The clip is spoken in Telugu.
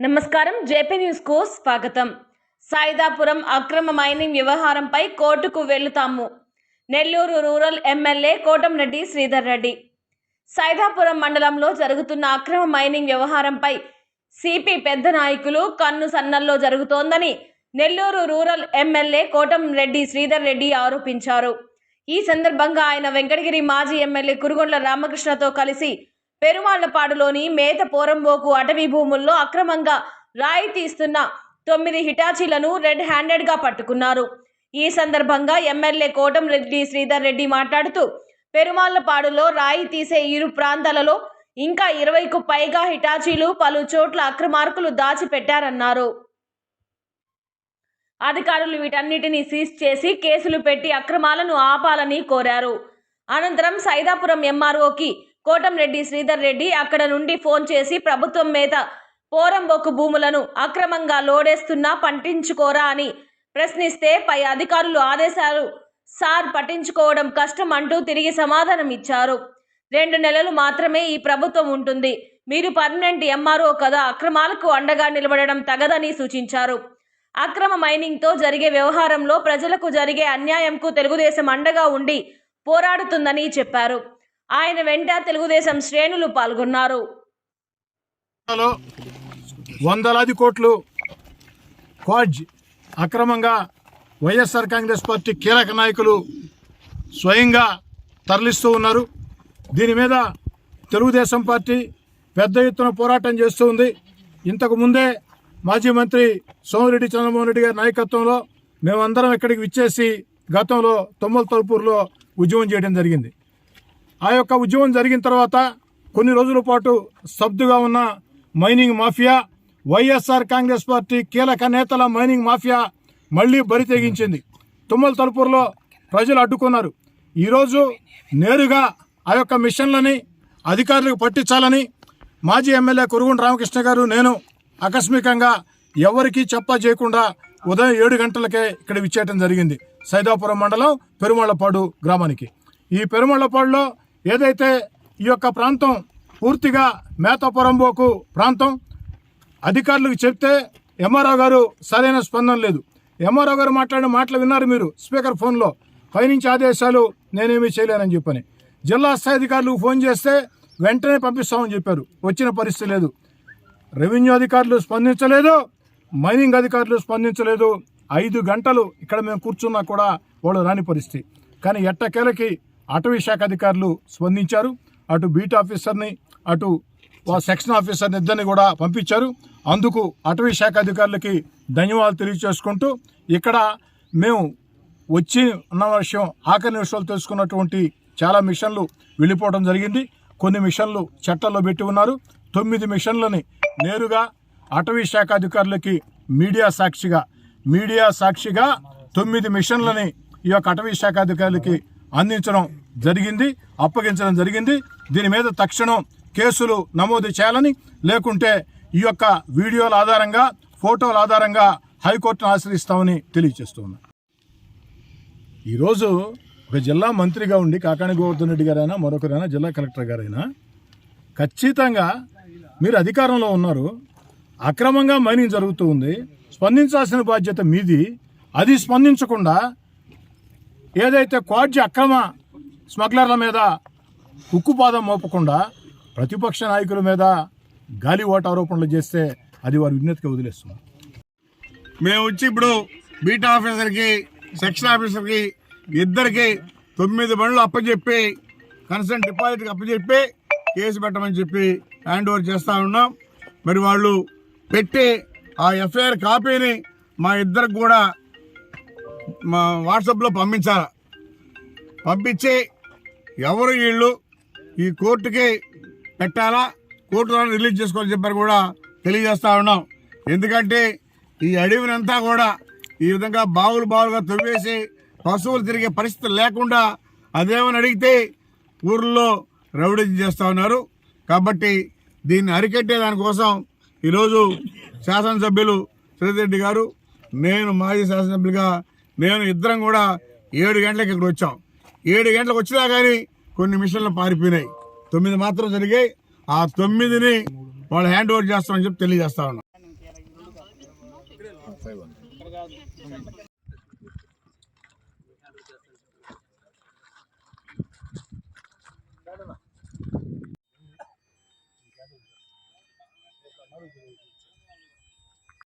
నమస్కారం. జేపీ న్యూస్కు స్వాగతం. సాయిదాపురం అక్రమ మైనింగ్ వ్యవహారంపై కోర్టుకు వెళుతాము. Nellore rural MLA Kotamreddy Sridhar Reddy. Saidapuram మండలంలో జరుగుతున్న అక్రమ మైనింగ్ వ్యవహారంపై సిపి పెద్ద నాయకులు కన్ను సన్నల్లో జరుగుతోందని నెల్లూరు రూరల్ ఎమ్మెల్యే కోటంరెడ్డి శ్రీధర్ రెడ్డి ఆరోపించారు. ఈ సందర్భంగా ఆయన వెంకటగిరి మాజీ ఎమ్మెల్యే కురుగొండ్ల రామకృష్ణతో కలిసి పెరుమాళ్ళపాడులోని మేత పోరంబోకు అటవీ భూముల్లో అక్రమంగా రాయి తీస్తున్న తొమ్మిది హిటాచీలను రెడ్ హ్యాండెడ్గా పట్టుకున్నారు. ఈ సందర్భంగా ఎమ్మెల్యే కోటంరెడ్డి శ్రీధర్ రెడ్డి మాట్లాడుతూ పెరుమాళ్ళపాడులో రాయి తీసే ఇరు ప్రాంతాలలో ఇంకా ఇరవైకు పైగా హిటాచీలు పలు చోట్ల అక్రమార్కులు దాచిపెట్టారన్నారు. అధికారులు వీటన్నిటిని సీజ్ చేసి కేసులు పెట్టి అక్రమాలను ఆపాలని కోరారు. అనంతరం సైదాపురం ఎంఆర్ఓకి కోటంరెడ్డి శ్రీధర్ రెడ్డి అక్కడ నుండి ఫోన్ చేసి ప్రభుత్వం మీద పోరంబొక్కు భూములను అక్రమంగా లోడేస్తున్నా పట్టించుకోరా అని ప్రశ్నిస్తే పై అధికారులు ఆదేశాలు సార్ పట్టించుకోవడం కష్టం అంటూ తిరిగి సమాధానం ఇచ్చారు. రెండు నెలలు మాత్రమే ఈ ప్రభుత్వం ఉంటుంది. మీరు పర్మనెంట్ ఎంఆర్ఓ కదా అక్రమాలకు అండగా నిలబడడం తగదని సూచించారు. అక్రమ మైనింగ్తో జరిగే వ్యవహారంలో ప్రజలకు జరిగే అన్యాయంకు తెలుగుదేశం అండగా ఉండి పోరాడుతుందని చెప్పారు. ఆయన వెంట తెలుగుదేశం శ్రేణులు పాల్గొన్నారు. వందలాది కోట్లు క్వాడ్జ్ అక్రమంగా వైఎస్ఆర్ కాంగ్రెస్ పార్టీ కీలక నాయకులు స్వయంగా తరలిస్తూ ఉన్నారు. దీని మీద తెలుగుదేశం పార్టీ పెద్ద ఎత్తున పోరాటం చేస్తూ ఉంది. ఇంతకు ముందే మాజీ మంత్రి సోమిరెడ్డి చంద్రమోహన్ రెడ్డి గారి నాయకత్వంలో మేమందరం ఇక్కడికి విచ్చేసి గతంలో తొమ్మల తలుపూరులో ఉద్యమం చేయడం జరిగింది. ఆ యొక్క ఉద్యమం జరిగిన తర్వాత కొన్ని రోజుల పాటు స్తబ్దుగా ఉన్న mining mafia YSR Congress party కీలక నేతల మైనింగ్ మాఫియా మళ్ళీ బరి తెగించింది. తుమ్మల తలుపూరులో ప్రజలు అడ్డుకున్నారు. ఈరోజు నేరుగా ఆ యొక్క మిషన్లని అధికారులకు పట్టించాలని మాజీ ఎమ్మెల్యే కురుగుండ రామకృష్ణ గారు నేను ఆకస్మికంగా ఎవరికీ చెప్ప చేయకుండా ఉదయం ఏడు గంటలకే ఇక్కడ విచ్చేయటం జరిగింది. సైదాపురం మండలం పెరుమళ్ళపాడు గ్రామానికి. ఈ పెరుమళ్ళపాడులో ఏదైతే ఈ యొక్క ప్రాంతం పూర్తిగా మేతపురంబోకు ప్రాంతం అధికారులకు చెప్తే ఎంఆర్ఓ గారు సరైన స్పందన లేదు. ఎంఆర్ఓ గారు మాట్లాడిన మాటలు విన్నారు మీరు స్పీకర్ ఫోన్లో. పైనుంచి ఆదేశాలు నేనేమీ చేయలేనని చెప్పని. జిల్లా స్థాయి అధికారులకు ఫోన్ చేస్తే వెంటనే పంపిస్తామని చెప్పారు. వచ్చిన పరిస్థితి లేదు. రెవెన్యూ అధికారులు స్పందించలేదు. మైనింగ్ అధికారులు స్పందించలేదు. ఐదు గంటలు ఇక్కడ మేము కూర్చున్నా కూడా వాళ్ళు రాని పరిస్థితి. కానీ ఎట్టకేలకి అటవీ శాఖ అధికారులు స్పందించారు అటు బీట్ ఆఫీసర్ని అటు సెక్షన్ ఆఫీసర్ని ఇద్దరిని కూడా పంపించారు. అందుకు అటవీ శాఖ అధికారులకి ధన్యవాదాలు తెలియజేసుకుంటూ ఇక్కడ మేము వచ్చి ఉన్న విషయం ఆఖరి నిమిషాలు తెలుసుకున్నటువంటి చాలా మిషన్లు వెళ్ళిపోవడం జరిగింది. కొన్ని మిషన్లు చట్టంలో పెట్టి ఉన్నారు. తొమ్మిది మిషన్లని నేరుగా అటవీ శాఖ అధికారులకి మీడియా సాక్షిగా మీడియా సాక్షిగా తొమ్మిది మిషన్లని ఈ యొక్క అటవీ శాఖ అధికారులకి అందించడం జరిగింది అప్పగించడం జరిగింది. దీని మీద తక్షణం కేసులు నమోదు చేయాలని లేకుంటే ఈ యొక్క వీడియోల ఆధారంగా ఫోటోల ఆధారంగా హైకోర్టును ఆశ్రయిస్తామని తెలియజేస్తున్నాను ఈరోజు ఒక జిల్లా మంత్రిగా ఉండి కాకాణి గోవర్ధన్ రెడ్డి గారైనా మరొకరైనా జిల్లా కలెక్టర్ గారైనా ఖచ్చితంగా మీరు అధికారంలో ఉన్నారు. అక్రమంగా మైనింగ్ జరుగుతూ ఉంది. స్పందించాల్సిన బాధ్యత మీది. అది స్పందించకుండా ఏదైతే క్వాడ్జి అక్రమ స్మగ్లర్ల మీద ఉక్కుపాదం మోపకుండా ప్రతిపక్ష నాయకుల మీద గాలి ఓట ఆరోపణలు చేస్తే అది వారి విజ్ఞతకి వదిలేస్తున్నాం మేము వచ్చి ఇప్పుడు బీటా ఆఫీసర్కి సెక్షన్ ఆఫీసర్కి ఇద్దరికి తొమ్మిది బండ్లు అప్పచెప్పి కన్సర్న్ డిపాజిట్కి అప్పచెప్పి కేసు పెట్టమని చెప్పి హ్యాండ్ ఓవర్ చేస్తూ ఉన్నాం. మరి వాళ్ళు పెట్టి ఆ ఎఫ్ఐఆర్ కాపీని మా ఇద్దరికి కూడా మా వాట్సాప్లో పంపించాలి? పంపించి ఎవరు వీళ్ళు ఈ కోర్టుకి పెట్టాలా? కోర్టు ద్వారా రిలీజ్ చేసుకోవాలని చెప్పారు కూడా తెలియజేస్తా ఉన్నాం. ఎందుకంటే ఈ అడవినంతా కూడా ఈ విధంగా బావులు బావులుగా తవ్వేసి పశువులు తిరిగే పరిస్థితి లేకుండా అదేమని అడిగితే ఊర్లో రౌడీ చేస్తూ ఉన్నారు. కాబట్టి దీన్ని అరికట్టే దానికోసం ఈరోజు శాసనసభ్యులు శ్రీరెడ్డి గారు నేను మాజీ శాసనసభ్యులుగా నేను ఇద్దరం కూడా ఏడు గంటలకు ఇక్కడ వచ్చాం. ఏడు గంటలకు వచ్చినా కానీ కొన్ని మిషన్లు పారిపోయినాయి. తొమ్మిది మాత్రం జరిగాయి. ఆ తొమ్మిదిని వాళ్ళు హ్యాండ్ ఓవర్ చేస్తామని చెప్పి తెలియజేస్తా ఉన్నాం.